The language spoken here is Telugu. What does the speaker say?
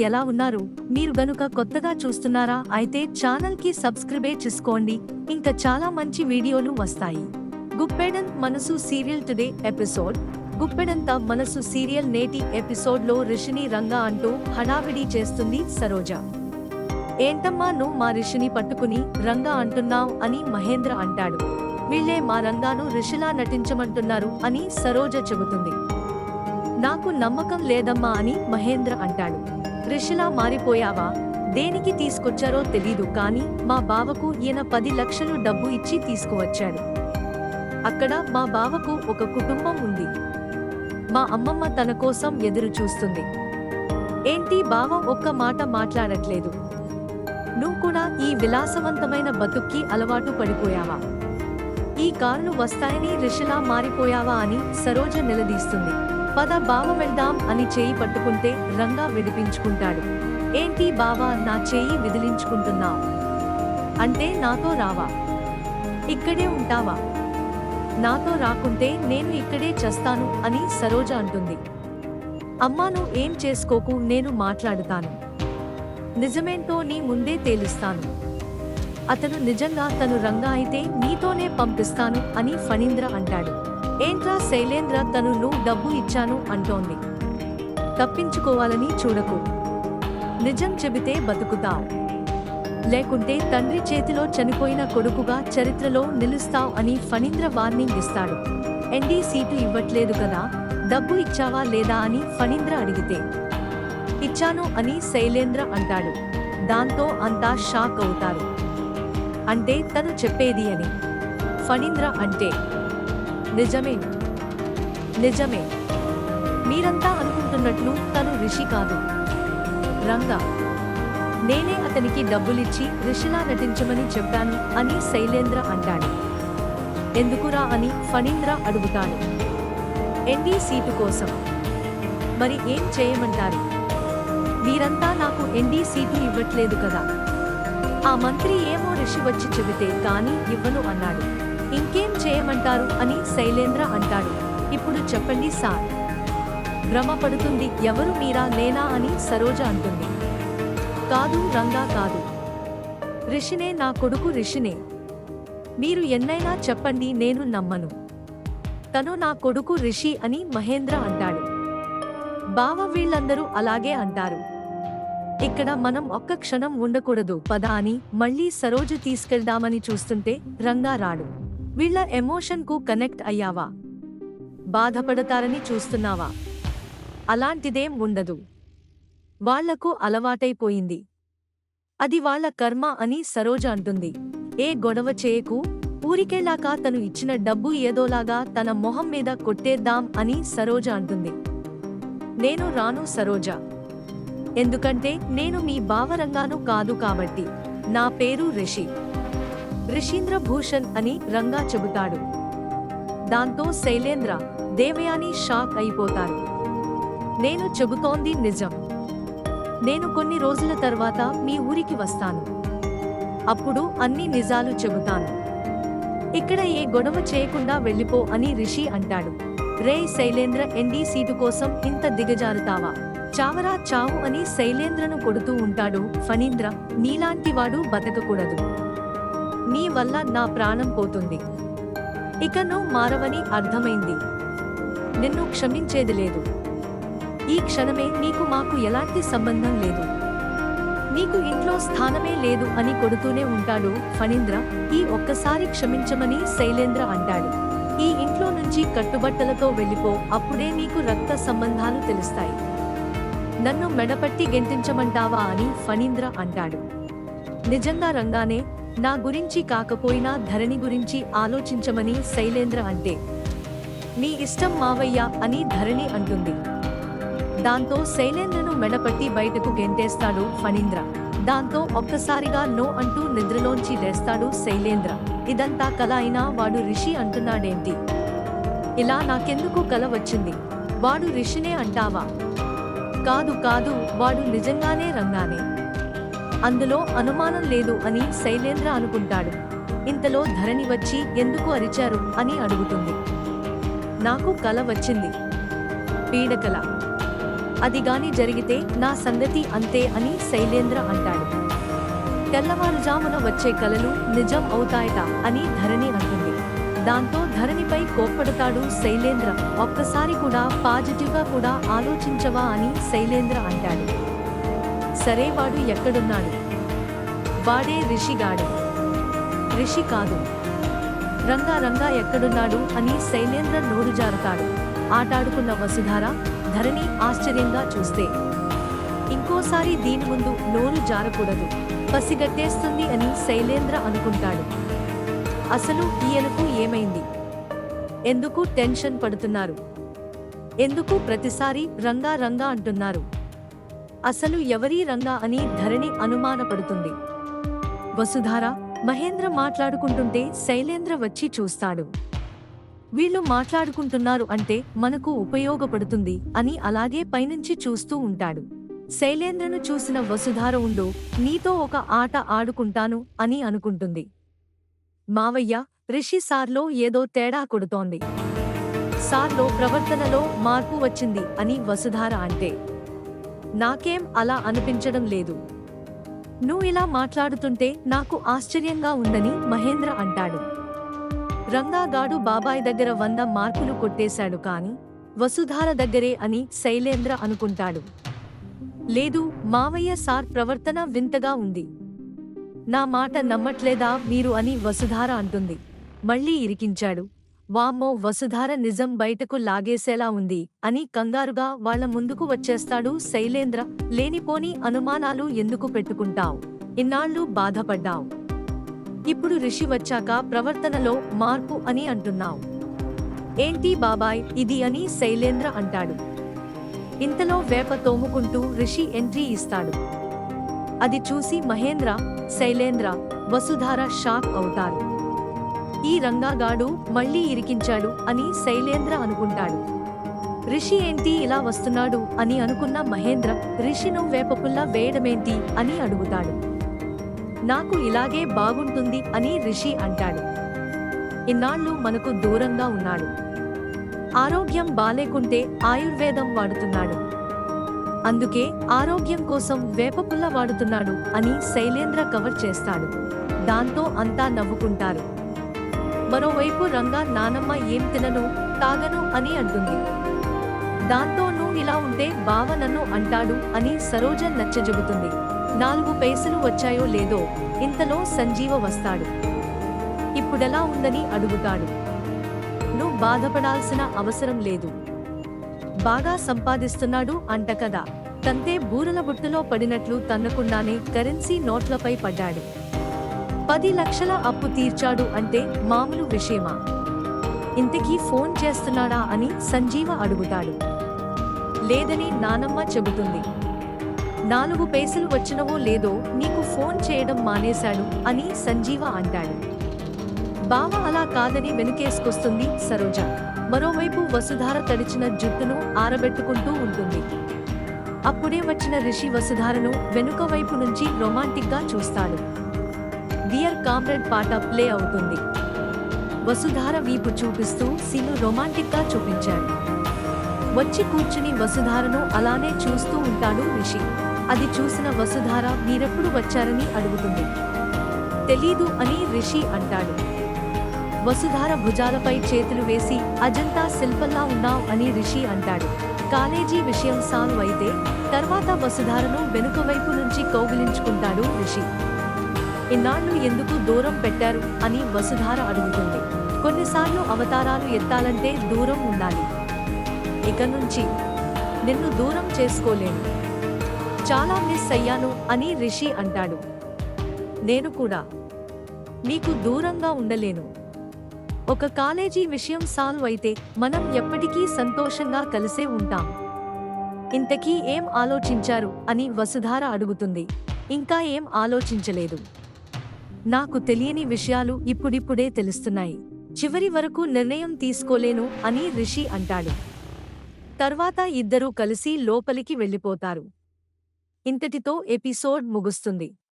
ఎలా ఉన్నారు? మీరు గనుక కొత్తగా చూస్తున్నారా అయితే ఛానల్కి సబ్స్క్రైబే చేసుకోండి. ఇంకా చాలా మంచి వీడియోలు వస్తాయి. గుప్పెడన్ మనసు సీరియల్ టుడే ఎపిసోడ్. గుప్పెడంత మనసు సీరియల్ నేటి ఎపిసోడ్లో రిషిని రంగా అంటూ హడావిడి చేస్తుంది సరోజ. ఏంటమ్మా నువ్వు మా రిషిని పట్టుకుని రంగా అంటున్నావ్ అని మహేంద్ర అంటాడు. వీళ్ళే మా రంగాను రిషిలా నటించమంటున్నారు అని సరోజ చెబుతుంది. నాకు నమ్మకం లేదమ్మా అని మహేంద్ర అంటాడు. రిషిలా మారిపోయావా? దేనికి తీసుకొచ్చారో తెలీదు కానీ మా బావకు ఈయన పది లక్షలు డబ్బు ఇచ్చి తీసుకువచ్చాడు. అక్కడ మా బావకు ఒక కుటుంబం ఉంది. మా అమ్మమ్మ తన కోసం ఎదురు చూస్తుంది. ఏంటి బావ ఒక్క మాట మాట్లాడట్లేదు. నువ్వు కూడా ఈ విలాసవంతమైన బతుక్కి అలవాటు పడిపోయావా? ఈ కార్లు వస్తాయని రిషిలా మారిపోయావా అని సరోజ నిలదీస్తుంది. పద బావ వెళ్దాం అని చేయి పట్టుకుంటే రంగా విడిపించుకుంటాడు. ఏంటి బావా నా చేయి విదిలించుకుంటున్నావు? అంటే నాతో రావా? ఇక్కడే ఉంటావా? నాతో రాకుంటే నేను ఇక్కడే చేస్తాను అని సరోజ అంటుంది. అమ్మాను ఏం చేసుకోకు నేను మాట్లాడుతాను. నిజమేంటో నీ ముందే తేలుస్తాను. అతను నిజంగా తను రంగా అయితే నీతోనే పంపిస్తాను అని ఫణీంద్ర అంటాడు. ఏంట్రా శైలేంద్ర తను డబ్బు ఇచ్చాను అంటోంది. తప్పించుకోవాలని చూడకు. నిజం చెబితే బతుకుతావు. లేకుంటే తండ్రి చేతిలో చనిపోయిన కొడుకుగా చరిత్రలో నిలుస్తావు అని ఫణీంద్ర వార్నింగ్ ఇస్తాడు. ఎన్డీ సీటు ఇవ్వట్లేదు కదా డబ్బు ఇచ్చావా లేదా అని ఫణీంద్ర అడిగితే. ఇచ్చాను అని శైలేంద్ర అంటాడు. దాంతో అంతా షాక్ అవుతారు. అంటే తను చెప్పేది అని. ఫణీంద్ర అంటే నిజమే. నిజమే. మీరంతా అనుకుంటున్నట్లు తను రిషి కాదు. రంగా నేనే అతనికి డబ్బులిచ్చి రిషిలా నటించమని చెప్పాను అని శైలేంద్ర అంటాడు. ఎందుకురా అని ఫణీంద్ర అడుగుతాడు. ఎన్డీ సీటు కోసం? మరి ఏం చేయమంటారు? మీరంతా నాకు ఎన్డీ సీటు ఇవ్వట్లేదు కదా. ఆ మంత్రి ఏమో రిషి వచ్చి చెబితే కానీ ఇవ్వను అన్నాడు. ఇంకేం చేయమంటారు అని శైలేంద్ర అంటాడు. ఇప్పుడు చెప్పండి సార్. భ్రమ పడుతుంది ఎవరు మీరా నేనా అని సరోజ అంటుంది. కాదు రంగా కాదు. రిషినే నా కొడుకు రిషినే. మీరు ఎన్నైనా చెప్పండి నేను నమ్మను. తను నా కొడుకు రిషి అని మహేంద్ర అంటాడు. బావ వీళ్ళందరూ అలాగే అంటారు. ఇక్కడ మనం ఒక్క క్షణం ఉండకూడదు పద అని మళ్ళీ సరోజు తీసుకెళ్దామని చూస్తుంటే రంగా రాడు. వీళ్ళ ఎమోషన్కు కనెక్ట్ అయ్యావా? బాధపడతారని చూస్తున్నావా? అలాంటిదేం ఉండదు. వాళ్ళకు అలవాటైపోయింది. అది వాళ్ళ కర్మ అని సరోజ అంటుంది. ఏ గొడవ చేయకు ఊరికెళ్ళాక తను ఇచ్చిన డబ్బు ఏదోలాగా తన మొహం మీద కొట్టేద్దాం అని సరోజ అంటుంది. నేను రాను సరోజ. ఎందుకంటే నేను మీ బావరంగాను కాదు కాబట్టి. నా పేరు రిషి. రిషీంద్ర భూషణ్ అని రంగా చెబుతాడు. దాంతో శైలేంద్ర దేవయాని షాక్ అయిపోతారు. నేను చెబుతోంది నిజం. నేను కొన్ని రోజుల తర్వాత మీ ఊరికి వస్తాను. అప్పుడు అన్ని నిజాలు చెబుతాను. ఇక్కడ ఏ గొడవ చేయకుండా వెళ్ళిపో అని రిషి అంటాడు. రే శైలేంద్ర ఎన్డీ సీటు కోసం ఇంత దిగజారుతావా? చావరా చావు అని శైలేంద్రను కొడుతూ ఉంటాడు ఫణీంద్ర. నీలాంటివాడు బతకకూడదు. నీ వల్ల నా ప్రాణం పోతుంది. ఇక నువ్వు మారవని అర్థమైంది. నిన్ను క్షమించేది లేదు. ఈ క్షణమే నీకు మాకు ఎలాంటి సంబంధం లేదు. నీకు ఇంట్లో స్థానమే లేదు అని కొడుతూనే ఉంటాడు ఫణీంద్ర. ఈ ఒక్కసారి క్షమించమని శైలేంద్ర అంటాడు. ఈ ఇంట్లో నుంచి కట్టుబట్టలతో వెళ్ళిపో అప్పుడే నీకు రక్త సంబంధాలు తెలుస్తాయి. నన్ను మెడపట్టి గెంటించమంటావా అని ఫణీంద్ర అంటాడు. నిజంగా రంగానే నా గురించి కాకపోయినా ధరణి గురించి ఆలోచించమని శైలేంద్ర అంటే నీ ఇష్టం మావయ్య అని ధరణి అంటుంది. దాంతో శైలేంద్రను మెడపట్టి బయటకు గెంటేస్తాడు ఫణీంద్ర. దాంతో ఒక్కసారిగా నో అంటూ నిద్రలోంచి లేస్తాడు శైలేంద్ర. ఇదంతా కల అయినా వాడు రిషి అంటున్నాడేంటి? ఇలా నాకెందుకు కల వచ్చింది? వాడు రిషినే అంటావా? కాదు కాదు వాడు నిజంగానే రంగానే. అందులో అనుమానం లేదు అని శైలేంద్ర అనుకుంటాడు. ఇంతలో ధరణి వచ్చి ఎందుకు అరిచారు అని అడుగుతుంది. నాకు కల వచ్చింది. పీడకల. అది గాని జరిగితే నా సంగతి అంతే అని శైలేంద్ర అంటాడు. తెల్లవారుజామున వచ్చే కలలు నిజం అవుతాయట అని ధరణి అంటుంది. దాంతో ధరణిపై కోప్పడతాడు శైలేంద్ర. ఒక్కసారి కూడా పాజిటివ్గా కూడా ఆలోచించవా అని శైలేంద్ర అంటాడు. సరే వాడు ఎక్కడున్నాడు? వాడే రిషిగాడు. రిషి కాదు. రంగా రంగా ఎక్కడున్నాడు అని శైలేంద్ర నోరు జారుతాడు. ఆటాడుకున్న వసుధార ధరణి ఆశ్చర్యంగా చూస్తే. ఇంకోసారి దీని ముందు నోరు జారకూడదు. పసిగట్టేస్తుంది అని శైలేంద్ర అనుకుంటాడు. అసలు ఈయనకు ఏమైంది? ఎందుకు టెన్షన్ పడుతున్నారు? ఎందుకు ప్రతిసారి రంగా రంగా అంటున్నారు? అసలు ఎవరీ రంగా అని ధరణి అనుమానపడుతుంది. వసుధార మహేంద్ర మాట్లాడుకుంటుంటే శైలేంద్ర వచ్చి చూస్తాడు. వీళ్ళు మాట్లాడుకుంటున్నారు అంటే మనకు ఉపయోగపడుతుంది అని అలాగే పైనుంచి చూస్తూ ఉంటాడు. శైలేంద్రను చూసిన వసుధార ఉండు నీతో ఒక ఆట ఆడుకుంటాను అని అనుకుంటుంది. మావయ్య రిషి సార్లో ఏదో తేడా కొడుతోంది. సార్లో ప్రవర్తనలో మార్పు వచ్చింది అని వసుధార అంటే. నాకేం అలా అనిపించడం లేదు. నువ్వు ఇలా మాట్లాడుతుంటే నాకు ఆశ్చర్యంగా ఉందని మహేంద్ర అంటాడు. రంగాగాడు బాబాయ్ దగ్గర వంద మార్కులు కొట్టేశాడు కాని వసుధార దగ్గరే అని శైలేంద్ర అనుకుంటాడు. లేదు మావయ్య సార్ ప్రవర్తన వింతగా ఉంది. నా మాట నమ్మట్లేదా మీరు అని వసుధార అంటుంది. మళ్ళీ ఇరికించాడు. వామ్మో వసుధార నిజం బయటకు లాగేసేలా ఉంది. అని కంగారుగా వాళ్ళ ముందుకు వచ్చేస్తాడు శైలేంద్ర. లేనిపోని అనుమానాలు ఎందుకు పెట్టుకుంటావు? ఇన్నాళ్ళు బాధపడ్డావు. ఇప్పుడు రిషి వచ్చాక ప్రవర్తనలో మార్పు అని అంటున్నావు. ఏంటి బాబాయ్ ఇది అని శైలేంద్ర అంటాడు. ఇంతలో వేప తోముకుంటూ రిషి ఎంట్రీ ఇస్తాడు. అది చూసి మహేంద్ర శైలేంద్ర వసుధార షాక్ అవుతారు. ఈ రంగాగాడు మళ్ళీ ఇరికించాడు అని శైలేంద్ర అనుకుంటాడు. రిషి ఏంటి ఇలా వస్తున్నాడు అని అనుకున్న మహేంద్ర రిషిను వేపపుల్ల వేయడమేంటి అని అడుగుతాడు. నాకు ఇలాగే బాగుంటుంది అని రిషి అంటాడు. ఇన్నాళ్ళు మనకు దూరంగా ఉన్నాడు. ఆరోగ్యం బాలేకుంటే ఆయుర్వేదం వాడుతున్నాడు. అందుకే ఆరోగ్యం కోసం వేపపుల్ల వాడుతున్నాడు అని శైలేంద్ర కవర్ చేస్తాడు. దాంతో అంతా నవ్వుకుంటారు. మరోవైపు రంగా నానమ్మ ఏం తినను తాగను అని అంటుంది. దాంతో నువ్వు ఇలా ఉంటే బావ నన్ను అంటాడు అని సరోజ నచ్చజెబుతుంది. నాలుగు పైసలు వచ్చాయో లేదో ఇంతలో సంజీవ వస్తాడు. ఇప్పుడెలా ఉందని అడుగుతాడు. నువ్వు బాధపడాల్సిన అవసరం లేదు. బాగా సంపాదిస్తున్నాడు అంట కదా తంతే బూరల బుట్టలో పడినట్లు తన్నకుండానే కరెన్సీ నోట్లపై పడ్డాడు. పది లక్షల అప్పు తీర్చాడు అంటే మామూలు విషయమా? ఇంతకీ ఫోన్ చేస్తున్నాడా అని సంజీవ అడుగుతాడు. లేదని నానమ్మ చెబుతుంది. నాలుగు పైసలు వచ్చినవో లేదో నీకు ఫోన్ చేయడం మానేశాడు అని సంజీవ అంటాడు. బావ అలా కాదని వెనుకేసుకొస్తుంది సరోజ. మరోవైపు వసుధార తడిచిన జుట్టును ఆరబెట్టుకుంటూ ఉంటుంది. అప్పుడే వచ్చిన రిషి వసుధారను వెనుక వైపు నుంచి రొమాంటిక్గా చూస్తాడు. డియర్ కామ్రేడ్ పాట ప్లే అవుతుంది. వసుధార వీపు చూపిస్తూ సీను రొమాంటిక్గా చూపించాడు. వచ్చి కూర్చుని వసుధారను అలానే చూస్తూ ఉంటాడు రిషి. అది చూసిన వసుధార మీరెప్పుడు వచ్చారని అడుగుతుంది. తెలీదు అని రిషి అంటాడు. వసుధార భుజాలపై చేతులు వేసి అజంతా శిల్పంలా ఉన్నావ్ అని రిషి అంటాడు. కాలేజీ విషయం సాల్వ్ అయితే తర్వాత వసుధారను వెనుక వైపు నుంచి కౌగిలించుకుంటాడు రిషి. ఇన్నాళ్ళు ఎందుకు దూరం పెట్టారు అని వసుధార అడుగుతుంది. కొన్నిసార్లు అవతారాలు ఎత్తాలంటే దూరం ఉండాలి. ఇక నుంచి నిన్ను దూరం చేసుకోలేను. చాలా మిస్ అయ్యాను అని రిషి అంటాడు. నేను కూడా. నీకు దూరంగా ఉండలేను. ఒక కాలేజీ విషయం సాల్వ్ అయితే మనం ఎప్పటికీ సంతోషంగా కలిసే ఉంటాం. ఇంతకీ ఏం ఆలోచించారు అని వసుధార అడుగుతుంది. ఇంకా ఏం ఆలోచించలేదు. నాకు తెలియని విషయాలు ఇప్పుడిప్పుడే తెలుస్తున్నాయి. చివరి వరకు నిర్ణయం తీసుకోలేను అని రిషి అంటాడు. తర్వాత ఇద్దరూ కలిసి లోపలికి వెళ్ళిపోతారు. ఇంతటితో ఎపిసోడ్ ముగుస్తుంది.